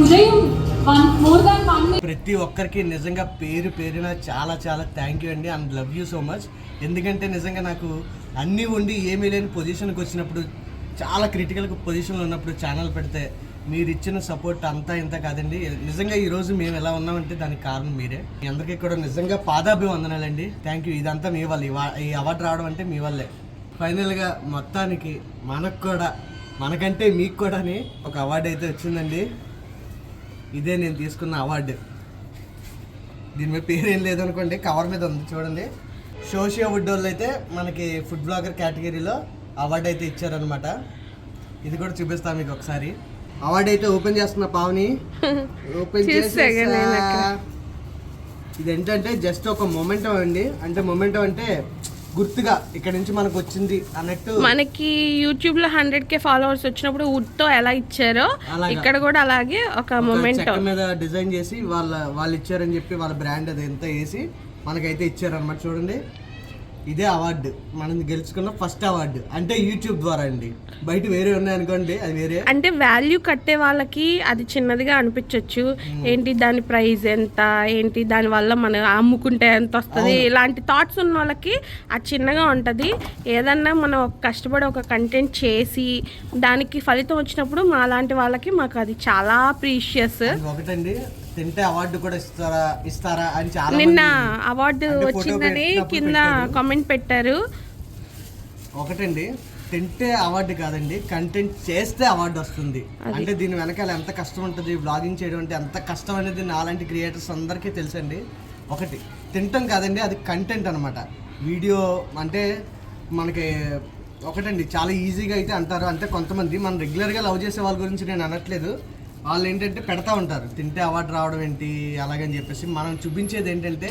ఉదయం one more than one ప్రతి ఒక్కరికి నిజంగా పేరు పేరున చాలా చాలా థ్యాంక్ యూ అండి. And love you so much ఎందుకంటే నిజంగా నాకు అన్నీ ఉండి ఏమీ లేని పొజిషన్కి వచ్చినప్పుడు చాలా క్రిటికల్ పొజిషన్లో ఉన్నప్పుడు ఛానల్ పెడితే మీరు ఇచ్చిన సపోర్ట్ అంతా ఇంత కాదండి. నిజంగా ఈ రోజు మేము ఎలా ఉన్నామంటే దానికి కారణం మీరే. మీ అందరికీ కూడా నిజంగా పాదాభివందనాలండి. థ్యాంక్ యూ ఇదంతా మీ వల్ల. ఈ అవార్డు రావడం అంటే మీ వల్లే. ఫైనల్గా మొత్తానికి మనకు కూడా మనకంటే మీకు కూడా ఒక అవార్డు అయితే వచ్చిందండి. ఇదే నేను తీసుకున్న అవార్డు దీని మీద పేరు ఏం లేదనుకోండి కవర్ మీద ఉంది చూడండి. సోషియో వుడ్ అయితే మనకి ఫుడ్ బ్లాగర్ కేటగిరీలో అవార్డు అయితే ఇచ్చారనమాట ఇది కూడా చూపిస్తాను మీకు ఒకసారి. అవార్డు అయితే ఓపెన్ చేస్తున్న పావుని. ఓపెన్ ఇది ఏంటంటే జస్ట్ ఒక మొమెంటం అండి. అంటే మొమెంటం అంటే గుర్తుగా ఇక్కడ నుంచి మనకు వచ్చింది అన్నట్టు. మనకి యూట్యూబ్లో హండ్రెడ్ కే ఫాలోవర్స్ వచ్చినప్పుడు వుడ్తో ఎలా ఇచ్చారో. ఇక్కడ కూడా అలాగే ఒక మొమెంట్. మీద డిజైన్ చేసి వాళ్ళ వాళ్ళు ఇచ్చారని చెప్పి వాళ్ళ బ్రాండ్ అది ఎంత వేసి మనకైతే ఇచ్చారన్నమాట చూడండి. ఇదే అవార్డు మనం గెలుచుకున్న ఫస్ట్ అవార్డు అంటే యూట్యూబ్ ద్వారా అండి. బయట వేరే ఉన్నాయనుకోండి అది వేరే. అంటే వాల్యూ కట్టే వాళ్ళకి అది చిన్నదిగా అనిపించవచ్చు ఏంటి దాని ప్రైస్ ఎంత? ఏంటి దాని వల్ల మనం అమ్ముకుంటే ఎంత వస్తుంది? ఇలాంటి థాట్స్ ఉన్న వాళ్ళకి అది చిన్నగా ఉంటుంది. ఏదన్నా మనం ఒక కష్టపడి ఒక కంటెంట్ చేసి దానికి ఫలితం వచ్చినప్పుడు మా లాంటి వాళ్ళకి మాకు అది చాలా ప్రీషియస్ ఒకటండి. తింటే అవార్డు కూడా ఇస్తారా ఇస్తారా అని చాలా నిన్న అవార్డు వచ్చిందని కింద. కామెంట్ పెట్టారు. ఒకటండి తింటే అవార్డు కాదండి కంటెంట్ చేస్తే అవార్డు వస్తుంది. అంటే దీని వెనకాల ఎంత కష్టం ఉంటుంది బ్లాగింగ్ చేయడం అంటే ఎంత కష్టం అనేది నాలాంటి క్రియేటర్స్ అందరికీ తెలుసండి. ఒకటి తింటాం కాదండి అది కంటెంట్ అనమాట వీడియో అంటే మనకి ఒకటండి చాలా ఈజీగా అయితే అంటారు. అంటే కొంతమంది మనం రెగ్యులర్గా లవ్ చేసే వాళ్ళ గురించి నేను అనట్లేదు. వాళ్ళు ఏంటంటే పెడతా ఉంటారు. తింటే అవార్డు రావడం ఏంటి అలాగని చెప్పేసి మనం చూపించేది ఏంటంటే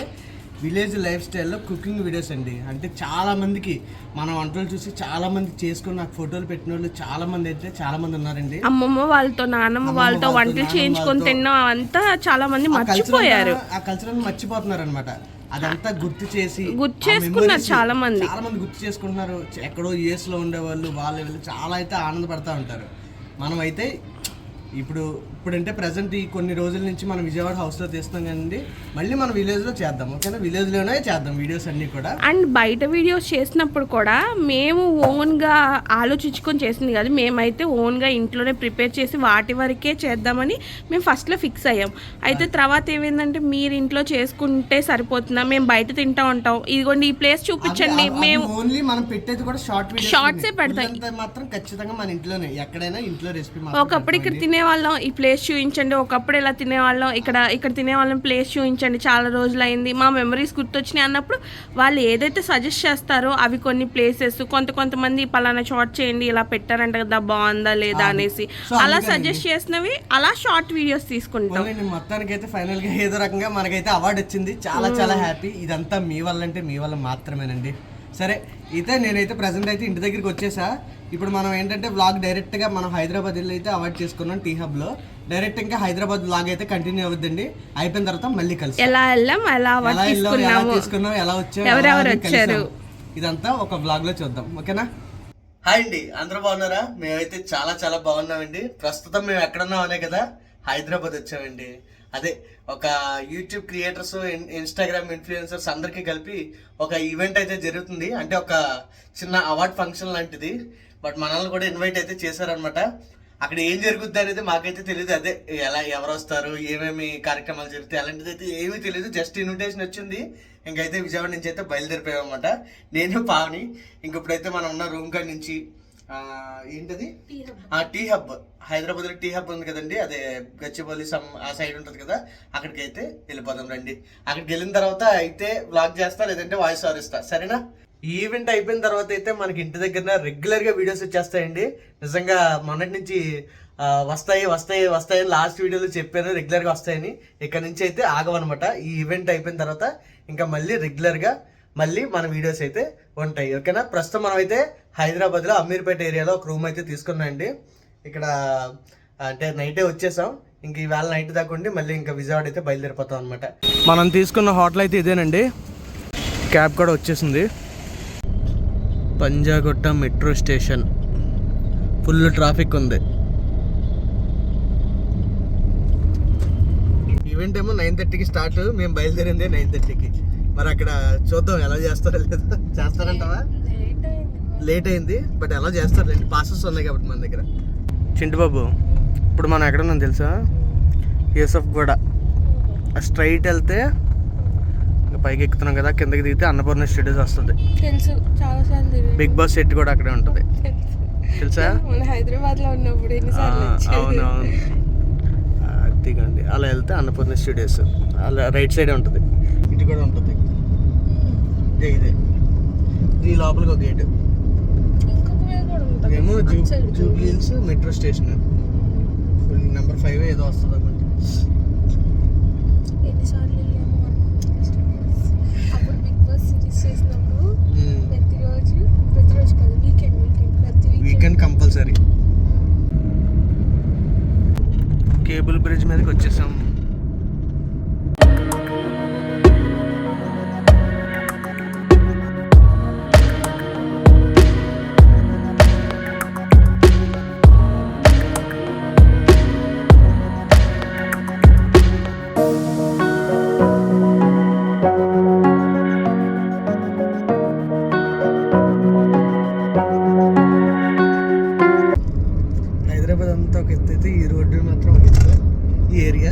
విలేజ్ లైఫ్ స్టైల్లో కుకింగ్ వీడియోస్ అండి. అంటే చాలా మందికి మన వంటలు చూసి చాలా మంది చేసుకుని నాకు ఫోటోలు పెట్టిన వాళ్ళు చాలా మంది అయితే చాలా మంది ఉన్నారండి. అమ్మమ్మ వాళ్ళతో నానమ్మ వాళ్ళతో వంటలు చేయించుకొని. తిన్నాం అంతా చాలా మంది ఆ culture మర్చిపోయారు. ఆ కల్చర్ మర్చిపోతున్నారు అనమాట అదంతా గుర్తు చేసి గుర్తు చేసుకున్నారు చాలా మంది. చాలా మంది గుర్తు చేసుకుంటున్నారు. ఎక్కడో యుఎస్లో ఉండేవాళ్ళు వాళ్ళు వీళ్ళు చాలా అయితే ఆనందపడతా ఉంటారు. మనం అయితే ఇప్పుడు ఇప్పుడంటే ప్రజెంట్ ఈ కొన్ని రోజుల నుంచి మనం విజయవాడ హౌస్లో తీస్తున్నాం కదండి. మళ్ళీ మనం విలేజ్లో చేద్దాం ఓకేనా? విలేజ్లోనే చేద్దాం వీడియోస్ అన్ని కూడా. అండ్ బయట వీడియోస్ చేసినప్పుడు కూడా మేము ఓన్గా ఆలోచించుకొని చేసింది కాదు మేమైతే ఓన్గా ఇంట్లోనే ప్రిపేర్ చేసి వాటి వరకే చేద్దామని మేము ఫస్ట్లో ఫిక్స్ అయ్యాం. అయితే తర్వాత ఏమైందంటే మీరు ఇంట్లో చేసుకుంటే సరిపోతుందా? మేము బయట తింటా ఉంటాం. ఇదిగోండి ఈ ప్లేస్ చూపించండి. మేము ఓన్లీ మనం పెట్టేది కూడా షార్ట్ ఏ పెడతాం. మాత్రం ఖచ్చితంగా మన ఇంట్లోనే. ఎక్కడైనా ఇంట్లో రెసిపీ ఒకప్పుడు ఇక్కడ తినేవాళ్ళం ఈ ప్లేస్ చూపించండి ఒకప్పుడు ఇలా తినేవాళ్ళం ఇక్కడ ఇక్కడ తినేవాళ్ళం ప్లేస్ చూపించండి చాలా రోజులు అయింది మా మెమరీస్ గుర్తొచ్చినాయి అన్నప్పుడు వాళ్ళు ఏదైతే సజెస్ట్ చేస్తారో అవి కొన్ని ప్లేసెస్ కొంత కొంతమంది పలానా షార్ట్ చేయండి ఇలా పెట్టారంట కదా బాగుందా లేదా అనేసి. అలా సజెస్ట్ చేసినవి అలా షార్ట్ వీడియోస్ తీసుకుంటాం. మొత్తానికి అయితే ఫైనల్గా ఏదో రకంగా మనకైతే అవార్డు వచ్చింది. చాలా చాలా హ్యాపీ ఇదంతా మీ వల్ల అంటే మీ వల్ల మాత్రమేనండి. సరే అయితే నేనైతే ప్రజెంట్ అయితే ఇంటి దగ్గరికి వచ్చేసా. ఇప్పుడు మనం ఏంటంటే వ్లాగ్ డైరెక్ట్గా మనం హైదరాబాద్ వెళ్ళి అయితే అవార్డు చేసుకున్నాం టీ హబ్లో. డైరెక్ట్ ఇంకా హైదరాబాద్ వ్లాగ్ అయితే కంటిన్యూ అవుద్దండి అయిపోయిన తర్వాత మళ్ళీ కలిసి ఎలా వెళ్ళాం ఎలా ఎలా తీసుకున్నాం ఎలా వచ్చాం ఎవరెవరు వచ్చారు? ఇదంతా ఒక బ్లాగ్లో చూద్దాం. ఓకేనా? హాయ్ అండి అందరూ బాగున్నారా? మేమైతే చాలా చాలా బాగున్నామండి. ప్రస్తుతం మేము ఎక్కడున్నాం అనే కదా హైదరాబాద్ వచ్చామండి. అదే ఒక యూట్యూబ్ క్రియేటర్స్ ఇన్స్టాగ్రామ్ ఇన్ఫ్లుయెన్సర్స్ అందరికీ కలిపి ఒక ఈవెంట్ అయితే జరుగుతుంది. అంటే ఒక చిన్న అవార్డ్ ఫంక్షన్ లాంటిది. బట్ మనల్ని కూడా ఇన్వైట్ అయితే చేశారనమాట అక్కడ ఏం జరుగుద్ది అనేది మాకైతే తెలియదు అదే ఎలా ఎవరు వస్తారు ఏమేమి కార్యక్రమాలు జరుగుతాయి అలాంటిది అయితే ఏమీ తెలియదు జస్ట్ ఇన్విటేషన్ వచ్చింది. ఇంకైతే విజయవాడ నుంచి అయితే బయలుదేరిపోయామన్నమాట. నేను పావని ఇంక ఇప్పుడైతే మనం ఉన్న రూమ్ కాడ నుంచి ఏంటది? ఆ టీ హబ్. హైదరాబాద్లో టీ హబ్ ఉంది కదండి అదే గచ్చిబౌలి సమ్ ఆ సైడ్ ఉంటుంది కదా అక్కడికి అయితే వెళ్ళిపోదాం రండి. అక్కడికి వెళ్ళిన తర్వాత అయితే వ్లాగ్ చేస్తా లేదంటే వాయిస్ ఓవర్ ఇస్తా. సరేనా? ఈవెంట్ అయిపోయిన తర్వాత అయితే మనకి ఇంటి దగ్గర రెగ్యులర్గా వీడియోస్ వచ్చేస్తాయండి. నిజంగా మొన్నటి నుంచి వస్తాయి వస్తాయి వస్తాయి లాస్ట్ వీడియోలో చెప్పాను రెగ్యులర్గా వస్తాయని. ఇక్కడ నుంచి అయితే ఆగమనమాట ఈ ఈవెంట్ అయిపోయిన తర్వాత ఇంకా మళ్ళీ రెగ్యులర్గా మళ్ళీ మన వీడియోస్ అయితే ఉంటాయి. ఓకేనా? ప్రస్తుతం మనం అయితే హైదరాబాద్లో అమీర్పేట ఏరియాలో ఒక రూమ్ అయితే తీసుకున్నాండి ఇక్కడ అంటే నైటే వచ్చేసాం. ఇంక ఈవేళ నైట్ దాకా ఉండి మళ్ళీ ఇంకా విజయవాడ అయితే బయలుదేరిపోతాం అనమాట మనం తీసుకున్న హోటల్ అయితే ఇదేనండి. క్యాబ్ కూడా వచ్చేసింది. Panjagutta metro station. Full traffic ఉంది. ఈవెంట్ ఏమో నైన్ థర్టీకి స్టార్ట్. మేము బయలుదేరింది నైన్ థర్టీకి. మరి అక్కడ చూద్దాం ఎలా చేస్తారో లేదా. చేస్తారంటావా? లేట్ అయింది బట్ ఎలా చేస్తారులేండి పాసెస్ ఉన్నాయి కాబట్టి మన దగ్గర. చింటు బాబు ఇప్పుడు మనం ఎక్కడ ఉన్నాం తెలుసా? యూసఫ్ కూడా స్ట్రైట్ వెళ్తే ఇంకా పైకి ఎక్కుతున్నాం కదా కిందకి దిగితే అన్నపూర్ణ స్టూడియోస్ వస్తుంది. తెలుసు చాలా సార్లు బిగ్ బాస్ సెట్ కూడా అక్కడే ఉంటుంది. తెలుసా? మన హైదరాబాద్లో ఉన్నప్పుడు ఎన్నిసార్లు అవును అవును. దిగండి అలా వెళ్తే అన్నపూర్ణ స్టూడియోస్ అలా రైట్ సైడ్ ఉంటుంది. ఇటు కూడా ఉంటుంది. ఇదే ఇదే. ఈ లోపలికి ఒక gate side. Jubilee Hills metro station. Number five ఏదో వస్తుంది అనుకుంటా. ఎన్నిసార్లు అప్పుడు బిగ్ బాస్ సిరీస్ చేసినప్పుడు ప్రతిరోజు ప్రతిరోజు కాదు వీకెండ్ వీకెండ్ ప్రతి వీకెండ్ కంపల్సరీ. కేబుల్ బ్రిడ్జ్ మీదకి వచ్చేసాం. అంతా ఒక ఎత్తు అయితే ఈ రోడ్డు మాత్రం ఒక ఎత్తు ఈ ఏరియా?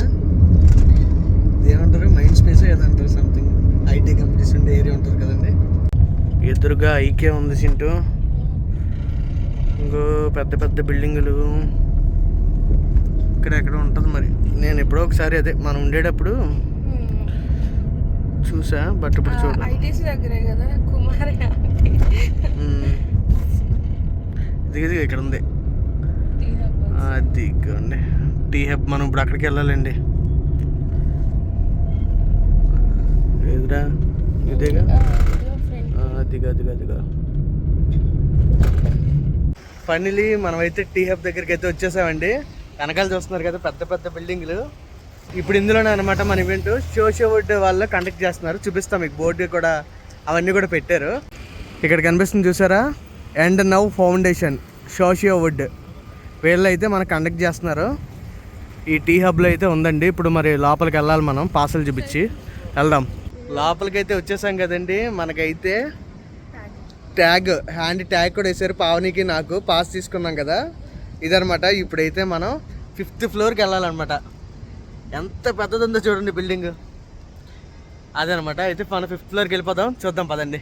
ఏమంటారు మైండ్ స్పేస్ ఏదంటారు? సంథింగ్ ఐటీ కంపెనీస్ ఉండే ఏరియా ఉంటుంది కదండి. ఎదురుగా ఐకే ఉంది సింటూ. ఇంకో పెద్ద పెద్ద బిల్డింగులు. ఇక్కడ ఎక్కడ ఉంటుంది మరి. నేను ఎప్పుడో ఒకసారి అదే మనం ఉండేటప్పుడు చూసా బట్ ఇప్పుడు చూడ దగ్గరే కదా కుమార్ ఇక్కడ ఉంది. అదిగోండి టీ హబ్ మనం ఇప్పుడు అక్కడికి వెళ్ళాలండి. ఎదురా ఇదేగా? అదిగా అదిగా అదిగా. ఫైనలీ మనమైతే టీ హబ్ దగ్గరికి అయితే వచ్చేసామండి. వెనకాల చూస్తున్నారు కదా పెద్ద పెద్ద బిల్డింగ్లు. ఇప్పుడు ఇందులోనే అనమాట మన ఈవెంట్. షోషో వుడ్ వాళ్ళు కండక్ట్ చేస్తున్నారు. చూపిస్తాం మీకు. బోర్డు కూడా అవన్నీ కూడా పెట్టారు. ఇక్కడ కనిపిస్తుంది చూసారా? అండ్ నవ్ ఫౌండేషన్ షోషియో వుడ్ వీళ్ళు అయితే మనకు కండక్ట్ చేస్తున్నారు. ఈ టీ హబ్లో అయితే ఉందండి. ఇప్పుడు మరి లోపలికి వెళ్ళాలి మనం. పార్సల్ చూపించి. వెళ్దాం. లోపలికి అయితే వచ్చేసాం కదండి. మనకైతే ట్యాగ్ హ్యాండ్ ట్యాగ్ కూడా వేసారు పావనికి నాకు. పాస్ తీసుకున్నాం కదా. ఇదనమాట ఇప్పుడైతే మనం ఫిఫ్త్ ఫ్లోర్కి వెళ్ళాలన్నమాట. ఎంత పెద్దదుందో చూడండి బిల్డింగ్ అదనమాట అయితే మనం ఫిఫ్త్ ఫ్లోర్కి వెళ్ళిపోదాం. చూద్దాం పదండి.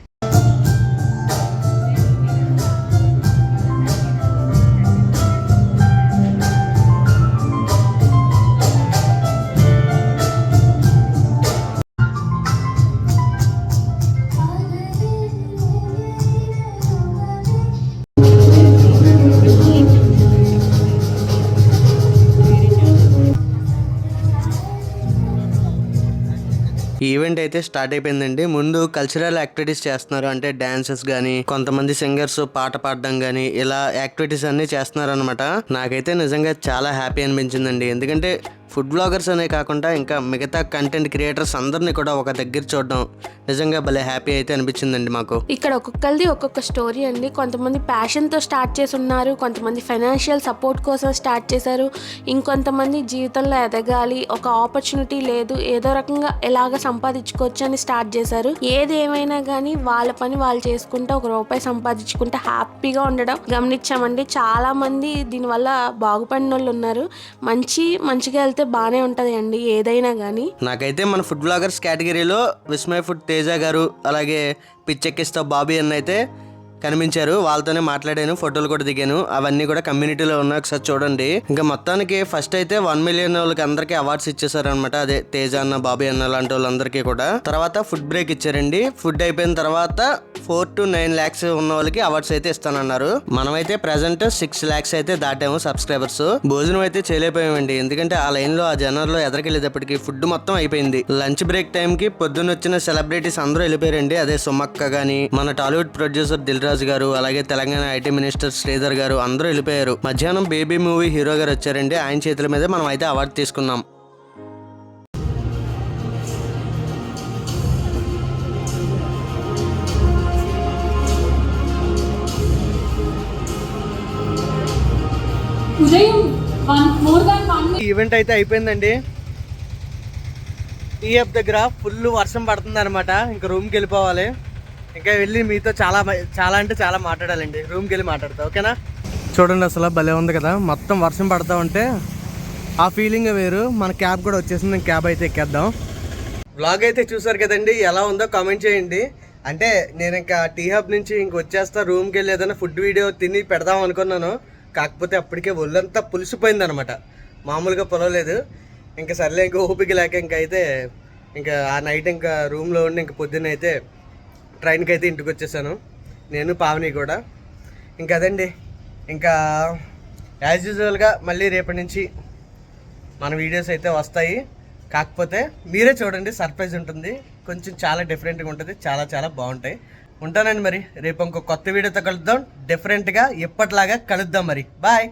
ఈవెంట్ అయితే స్టార్ట్ అయిపోయిందండి. ముందు కల్చరల్ యాక్టివిటీస్ చేస్తున్నారు. అంటే డాన్సెస్ కానీ కొంతమంది సింగర్స్ పాట పాడడం కానీ ఇలా యాక్టివిటీస్ అన్ని చేస్తున్నారు అనమాట నాకైతే నిజంగా చాలా హ్యాపీ అనిపించిందండి. ఎందుకంటే ఫుడ్ బ్లాగర్స్ అనే కాకుండా ఇంకా మిగతా కంటెంట్ క్రియేటర్స్ అందరినీ కూడా ఒక దగ్గర చూడడం నిజంగా భలే హ్యాపీ అయితే అనిపించిందండి మాకు. ఇక్కడ ఒక్కొక్కరిది ఒక్కొక్క స్టోరీ అండి. కొంతమంది ప్యాషన్తో స్టార్ట్ చేసి ఉన్నారు కొంతమంది ఫైనాన్షియల్ సపోర్ట్ కోసం స్టార్ట్ చేశారు. ఇంకొంతమంది జీవితంలో ఎదగాలి ఒక ఆపర్చునిటీ లేదు ఏదో రకంగా ఎలాగ సంపాదించుకోవచ్చు అని స్టార్ట్ చేశారు. ఏది ఏమైనా కానీ వాళ్ళ పని వాళ్ళు చేసుకుంటే ఒక రూపాయి సంపాదించుకుంటే హ్యాపీగా ఉండడం గమనించామండి. చాలా మంది దీనివల్ల బాగుపడిన వాళ్ళు ఉన్నారు. మంచి మంచిగా వెళ్తే బాగానే ఉంటుంది అండి ఏదైనా కానీ నాకైతే మన ఫుడ్ బ్లాగర్స్ కేటగిరీలో విస్మయ్ ఫుడ్ తేజ గారు అలాగే పిచ్చెక్కిస్తా బాబీ అన్న అయితే కనిపించారు. వాళ్ళతోనే మాట్లాడాను ఫోటోలు కూడా దిగాను. అవన్నీ కూడా కమ్యూనిటీలో ఉన్నాయి. ఒకసారి చూడండి. ఇంకా మొత్తానికి ఫస్ట్ అయితే వన్ మిలియన్ వాళ్ళకి అందరికీ అవార్డ్స్ ఇచ్చేసారు అనమాట అదే తేజ అన్న బాబీ అన్న లాంటి వాళ్ళందరికీ కూడా. తర్వాత ఫుడ్ బ్రేక్ ఇచ్చారండి. ఫుడ్ అయిపోయిన తర్వాత ఫోర్ టు నైన్ ల్యాక్స్ ఉన్న వాళ్ళకి అవార్డ్స్ అయితే ఇస్తానన్నారు. మనమైతే ప్రెసెంట్ సిక్స్ ల్యాక్స్ అయితే దాటాము సబ్స్క్రైబర్స్. భోజనం అయితే చేయలేకపోయామండి. ఎందుకంటే ఆ లైన్లో ఆ జనర్లో ఎదరికెళ్ళేటప్పటికి ఫుడ్ మొత్తం అయిపోయింది. లంచ్ బ్రేక్ టైం కి పొద్దున్న వచ్చిన సెలబ్రిటీస్ అందరూ వెళ్ళిపోయారండి. అదే సుమక్క గాని మన టాలీవుడ్ ప్రొడ్యూసర్ దిల్ రాజు గారు అలాగే తెలంగాణ ఐటీ మినిస్టర్ శ్రీధర్ గారు అందరూ వెళ్ళిపోయారు. మధ్యాహ్నం బేబీ మూవీ హీరో గారు వచ్చారండి. ఆయన చేతుల మీద మనం అయితే అవార్డు తీసుకున్నాం. ఈవెంట్ అయితే అయిపోయిందండి. టీఎఫ్ దగ్గర ఫుల్ వర్షం పడుతుంది అనమాట ఇంకా రూమ్కి వెళ్ళిపోవాలి. ఇంకా వెళ్ళి మీతో చాలా చాలా అంటే చాలా మాట్లాడాలండి. రూమ్కి వెళ్ళి మాట్లాడతా ఓకేనా? చూడండి అసలు భలే ఉంది కదా. మొత్తం వర్షం పడతా ఉంటే ఆ ఫీలింగ్ వేరు. మన క్యాబ్ కూడా వచ్చేసింది క్యాబ్ అయితే ఎక్కేద్దాం. వ్లాగ్ అయితే చూసారు కదండి ఎలా ఉందో కామెంట్ చేయండి. అంటే నేను ఇంకా టీ హబ్ నుంచి ఇంక వచ్చేస్తా రూమ్కి వెళ్ళి ఏదైనా ఫుడ్ వీడియో తిని పెడదాం అనుకున్నాను. కాకపోతే అప్పటికే ఒళ్ళంతా పులిసిపోయింది అనమాట మామూలుగా పొలవలేదు. ఇంకా సర్లే ఇంకా ఓపిక లేక ఇంకా అయితే ఇంకా ఆ నైట్ ఇంకా రూమ్లో ఉండి ఇంకా పొద్దున్న అయితే ట్రైన్కి అయితే ఇంటికి వచ్చేసాను నేను పావని కూడా. ఇంకా అదండి. ఇంకా యాజ్ యూజువల్గా మళ్ళీ రేపటి నుంచి మన వీడియోస్ అయితే వస్తాయి. కాకపోతే మీరే చూడండి సర్ప్రైజ్ ఉంటుంది. కొంచెం చాలా డిఫరెంట్గా ఉంటుంది. చాలా చాలా బాగుంటాయి. ఉంటానండి మరి. రేపు ఇంకో కొత్త వీడియోతో కలుద్దాం. డిఫరెంట్గా ఎప్పటిలాగా కలుద్దాం మరి. బాయ్